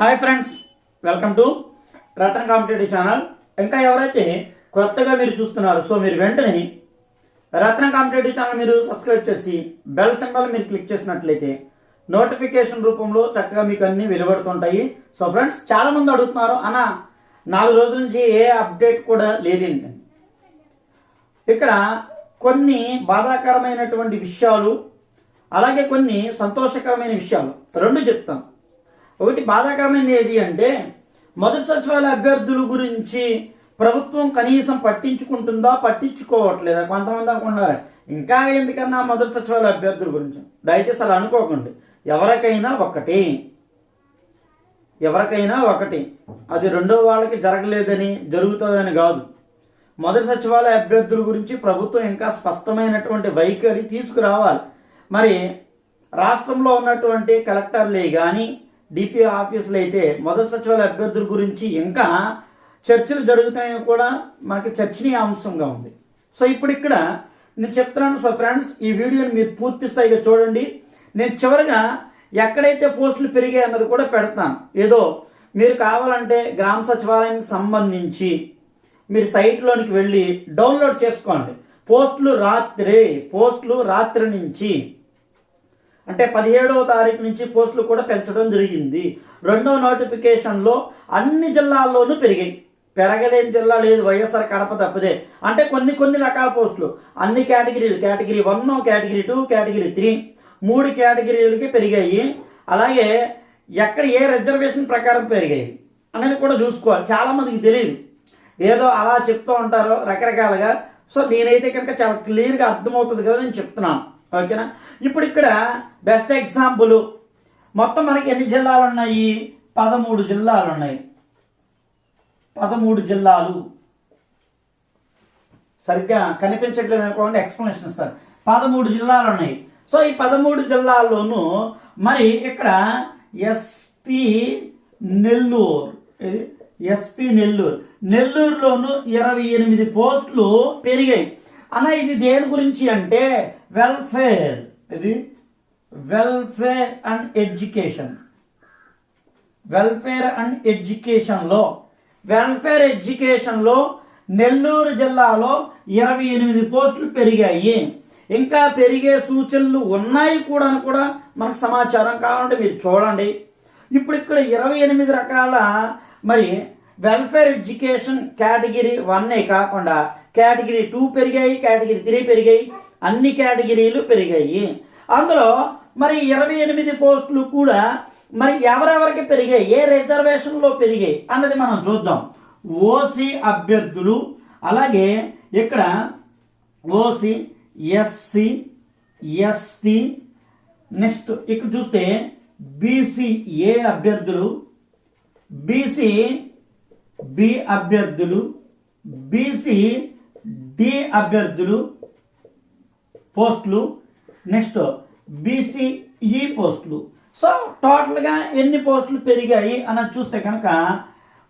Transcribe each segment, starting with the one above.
Hi friends welcome to Ratan competitive channel. ఇంకా ఎవరైతే కొత్తగా మీరు చూస్తున్నారు సో మీరు వెంటనే రత్న కాంపిటేటివ్ ఛానల్ మీరు సబ్స్క్రైబ్ చేసి బెల్ సింబల్ మీరు క్లిక్ చేసినట్లయితే నోటిఫికేషన్ రూపంలో చక్కగా మీకు అన్ని వెలువడుతుంటాయి. సో ఫ్రెండ్స్ చాలా మంది అడుగుతున్నారు అన్న నాలుగు రోజుల నుంచి ఏ అప్డేట్ కూడా లేదేంటండి ఇక్కడ కొన్ని బాధాకరమైనటువంటి విషయాలు అలాగే కొన్ని సంతోషకరమైన విషయాలు. రెండు చెప్తాను. ఒకటి బాధాకరమైనది ఏది అంటే మొదటి సచివాలయ అభ్యర్థుల గురించి ప్రభుత్వం కనీసం పట్టించుకుంటుందా పట్టించుకోవట్లేదా? కొంతమంది అనుకున్నారు ఇంకా ఎందుకన్నా మొదటి సచివాలయ అభ్యర్థుల గురించి? దయచేసి అలా అనుకోకండి. ఎవరికైనా ఒకటి. ఎవరికైనా ఒకటి. అది రెండో వాళ్ళకి జరగలేదని జరుగుతుందని కాదు. మొదటి సచివాలయ అభ్యర్థుల గురించి ప్రభుత్వం ఇంకా స్పష్టమైనటువంటి వైఖరి తీసుకురావాలి. మరి రాష్ట్రంలో ఉన్నటువంటి కలెక్టర్లే కానీ డిపిఓ ఆఫీసులు అయితే మొదటి సచివాలయ అభ్యర్థుల గురించి ఇంకా చర్చలు జరుగుతాయని కూడా మనకి చర్చనీయాంశంగా ఉంది. సో ఇప్పుడు ఇక్కడ నేను చెప్తున్నాను. సో ఫ్రెండ్స్ ఈ వీడియోని మీరు పూర్తి స్థాయిగా చూడండి. నేను చివరిగా ఎక్కడైతే పోస్టులు పెరిగాయి అన్నది కూడా పెడతాను. ఏదో మీరు కావాలంటే గ్రామ సచివాలయానికి సంబంధించి మీరు సైట్లోనికి వెళ్ళి డౌన్లోడ్ చేసుకోండి. పోస్టులు రాత్రి పోస్టులు రాత్రి నుంచి అంటే పదిహేడవ తారీఖు నుంచి పోస్టులు కూడా పెంచడం జరిగింది. రెండో నోటిఫికేషన్లో అన్ని జిల్లాల్లోనూ పెరిగాయి. పెరగలేని జిల్లా లేదు వైఎస్ఆర్ కడప తప్పదే అంటే కొన్ని కొన్ని రకాల పోస్టులు. అన్ని కేటగిరీలు category one category two category three. మూడు కేటగిరీలకి పెరిగాయి. అలాగే ఎక్కడ ఏ రిజర్వేషన్ ప్రకారం పెరిగాయి అనేది కూడా చూసుకోవాలి. చాలామందికి తెలియదు. ఏదో అలా చెప్తూ ఉంటారో రకరకాలుగా. సో నేనైతే కనుక చాలా క్లియర్గా అర్థమవుతుంది కదా నేను చెప్తున్నాను. ఓకేనా? ఇప్పుడు ఇక్కడ బెస్ట్ ఎగ్జాంపుల్ మొత్తం మనకి ఎన్ని జిల్లాలు ఉన్నాయి పదమూడు జిల్లాలు ఉన్నాయి పదమూడు జిల్లాలు. సరిగ్గా కనిపించట్లేదు అనుకోండి ఎక్స్ప్లెనేషన్ ఇస్తారు. పదమూడు జిల్లాలు ఉన్నాయి సో ఈ పదమూడు జిల్లాల్లోనూ మరి ఇక్కడ ఎస్పి నెల్లూరు. ఎస్పి నెల్లూరు. నెల్లూరులోను ఇరవై ఎనిమిది పోస్టులు పెరిగాయి. అన్న ఇది దేని గురించి అంటే వెల్ఫేర్ ఇది welfare and education welfare and ఎడ్యుకేషన్లో వెల్ఫేర్ ఎడ్యుకేషన్లో నెల్లూరు జిల్లాలో ఇరవై ఎనిమిది పోస్టులు పెరిగాయి. ఇంకా పెరిగే సూచనలు ఉన్నాయి కూడా అని కూడా మనకు సమాచారం కావాలంటే మీరు చూడండి. ఇప్పుడు ఇక్కడ ఇరవై ఎనిమిది రకాల మరి వెల్ఫేర్ ఎడ్యుకేషన్ కేటగిరీ వన్నే కాకుండా కేటగిరీ టూ పెరిగాయి కేటగిరీ త్రీ పెరిగాయి అన్ని కేటగిరీలు పెరిగాయి. అందులో మరి ఇరవై ఎనిమిది పోస్టులు కూడా మరి ఎవరెవరికి పెరిగాయి ఏ రిజర్వేషన్లో పెరిగాయి అన్నది మనం చూద్దాం. ఓసీ అభ్యర్థులు అలాగే ఇక్కడ ఓసీ ఎస్సి ఎస్టీ నెక్స్ట్ ఇక్కడ చూస్తే బీసీ ఏ అభ్యర్థులు బీసీ బి అభ్యర్థులు బీసీ డి అభ్యర్థులు పోస్టులు నెక్స్ట్ బీసీఈ పోస్టులు. సో టోటల్గా ఎన్ని పోస్టులు పెరిగాయి అని చూస్తే కనుక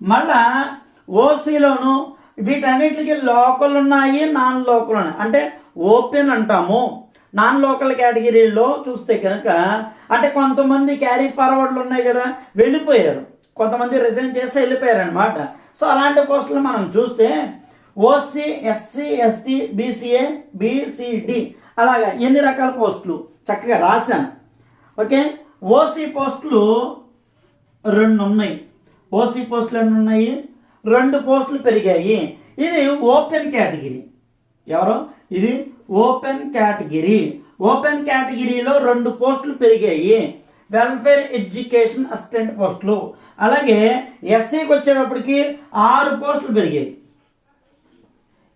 మళ్ళా ఓసీలోను వీటన్నిటికి లోకల్ ఉన్నాయి నాన్ లోకల్ ఉన్నాయి అంటే ఓపెన్ అంటాము. నాన్ లోకల్ కేటగిరీలో చూస్తే కనుక అంటే కొంతమంది క్యారీ ఫార్వర్డ్లు ఉన్నాయి కదా వెళ్ళిపోయారు. కొంతమంది రిజైన్ చేసి వెళ్ళిపోయారు అనమాట సో అలాంటి పోస్టులు మనం చూస్తే OC SC ST BC A BC D అలాగా ఎన్ని రకాల పోస్టులు? చక్కగా రాశాను. ఓకే? ఓసీ పోస్టులు రెండు ఉన్నాయి. ఓసీ పోస్టులు ఎన్ని ఉన్నాయి? రెండు పోస్టులు పెరిగాయి. ఇది ఓపెన్ కేటగిరీ. ఎవరు? ఇది ఓపెన్ కేటగిరీ. ఓపెన్ కేటగిరీలో రెండు పోస్టులు పెరిగాయి. వెల్ఫేర్ ఎడ్యుకేషన్ అసిస్టెంట్ పోస్టులు. అలాగే ఎస్సీకి వచ్చేటప్పటికి ఆరు పోస్టులు పెరిగాయి.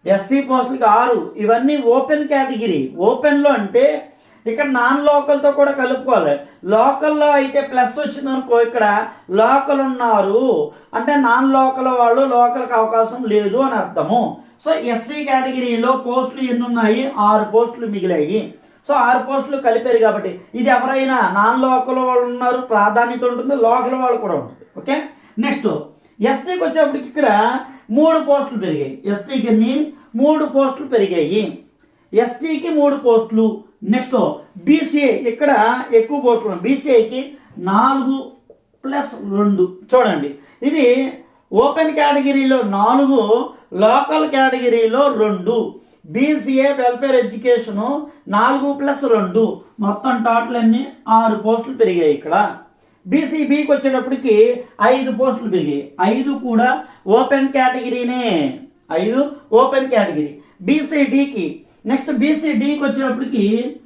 ఎస్సీ పోస్టులకి ఆరు. ఇవన్నీ ఓపెన్ కేటగిరీ. ఓపెన్లో అంటే ఇక్కడ నాన్ లోకల్తో కూడా కలుపుకోవాలి. లోకల్లో అయితే ప్లస్ వచ్చింది అనుకో ఇక్కడ లోకల్ ఉన్నారు. అంటే నాన్ లోకల్ వాళ్ళు లోకల్కి అవకాశం లేదు అని అర్థము. సో ఎస్సీ కేటగిరీలో పోస్టులు ఎన్ని ఉన్నాయి? ఆరు పోస్టులు మిగిలాయి. సో ఆరు పోస్టులు కలిపారు కాబట్టి ఇది ఎవరైనా నాన్ లోకల్ వాళ్ళు ఉన్నారు ప్రాధాన్యత ఉంటుంది లోకల్ వాళ్ళు కూడా ఉంటుంది ఓకే? నెక్స్ట్ ఎస్టీకి వచ్చేప్పటికి ఇక్కడ మూడు పోస్టులు పెరిగాయి. ఎస్టీకి ఎన్ని మూడు పోస్టులు పెరిగాయి. ఎస్టీకి మూడు పోస్టులు. నెక్స్ట్ బీసీఏ ఇక్కడ ఎక్కువ పోస్టులు బీసీఐకి నాలుగు ప్లస్ రెండు. చూడండి ఇది ఓపెన్ కేటగిరీలో నాలుగు లోకల్ కేటగిరీలో రెండు. బీసీఏ వెల్ఫేర్ ఎడ్యుకేషన్ నాలుగు ప్లస్ రెండు. మొత్తం టోటల్ అన్ని ఆరు పోస్టులు పెరిగాయి ఇక్కడ. బీసీబీకి వచ్చేటప్పటికి ఐదు పోస్టులు పెరిగాయి. ఐదు కూడా ఓపెన్ కేటగిరీనే. ఐదు ఓపెన్ కేటగిరీ. బీసీడీకి నెక్స్ట్ బీసీడీకి వచ్చేటప్పటికి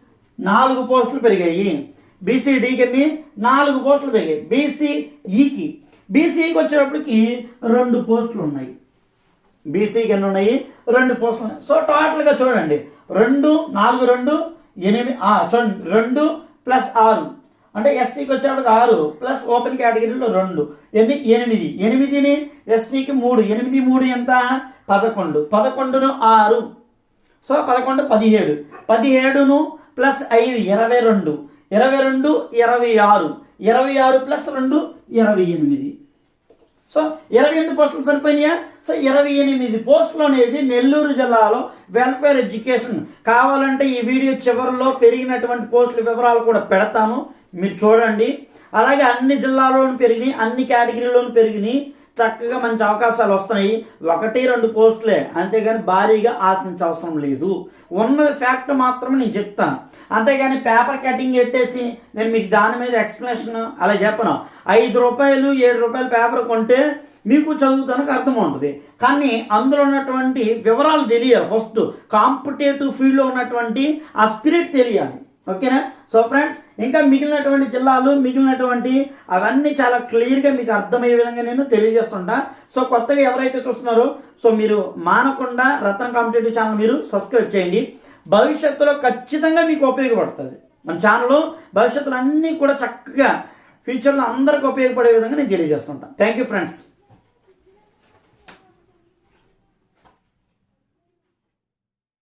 నాలుగు పోస్టులు పెరిగాయి. బీసీడీకి అన్ని నాలుగు పోస్టులు పెరిగాయి. బీసీఈకి బీసీకి వచ్చేటప్పటికి రెండు పోస్టులు ఉన్నాయి. బీసీకి ఎన్ని ఉన్నాయి. రెండు పోస్టులు ఉన్నాయి. సో టోటల్గా చూడండి. రెండు నాలుగు రెండు ఎనిమిది చూడండి. రెండు ప్లస్ ఆరు. అంటే ఎస్సీకి వచ్చేప్పటికి ఆరు ప్లస్ ఓపెన్ కేటగిరీలో రెండు. ఎన్ని? ఎనిమిది. ఎనిమిదిని ఎస్టీకి మూడు. ఎనిమిది మూడు ఎంత? పదకొండు. పదకొండును ఆరు. సో పదకొండు పదిహేడు. పదిహేడును ప్లస్ ఐదు ఇరవై రెండు. ఇరవై రెండు ఇరవై ఆరు. ఇరవై ఆరు ప్లస్ రెండు ఇరవై ఎనిమిది. సో ఇరవై ఎనిమిది పోస్టులు సరిపోయినాయా? సో ఇరవై ఎనిమిది పోస్టులు అనేది నెల్లూరు జిల్లాలో వెల్ఫేర్ ఎడ్యుకేషన్. కావాలంటే ఈ వీడియో చివరిలో పెరిగినటువంటి పోస్టుల వివరాలు కూడా పెడతాను. మీరు చూడండి. అలాగే అన్ని జిల్లాలోనూ పెరిగినాయి అన్ని కేటగిరీలోనూ పెరిగినాయి. చక్కగా మంచి అవకాశాలు వస్తున్నాయి. ఒకటి రెండు పోస్టులే. అంతేగాని భారీగా ఆశించవసరం లేదు. ఉన్న ఫ్యాక్ట్ మాత్రమే నేను చెప్తాను. అంతేగాని పేపర్ కటింగ్ పెట్టేసి నేను మీకు దాని మీద ఎక్స్ప్లెనేషన్ అలా చెప్పను. ఐదు రూపాయలు ఏడు రూపాయలు పేపర్ కొంటే మీకు చదువుతానికి అర్థం ఉంటుంది. కానీ అందులో ఉన్నటువంటి వివరాలు తెలియాలి ఫస్ట్. కాంపిటేటివ్ ఫీల్డ్లో ఉన్నటువంటి ఆ స్పిరిట్ తెలియాలి. ఓకేనా? సో ఫ్రెండ్స్ ఇంకా మిగిలినటువంటి జిల్లాలు మిగిలినటువంటి అవన్నీ చాలా క్లియర్గా మీకు అర్థమయ్యే విధంగా నేను తెలియజేస్తుంటా. సో కొత్తగా ఎవరైతే చూస్తున్నారో సో మీరు మానకుండా రత్న కాంపిటేటివ్ ఛానల్ మీరు సబ్స్క్రైబ్ చేయండి. భవిష్యత్తులో ఖచ్చితంగా మీకు ఉపయోగపడుతుంది. మన ఛానల్ భవిష్యత్తులో అన్నీ కూడా చక్కగా ఫ్యూచర్లో అందరికీ ఉపయోగపడే విధంగా నేను తెలియజేస్తుంటాను థ్యాంక్ యూ ఫ్రెండ్స్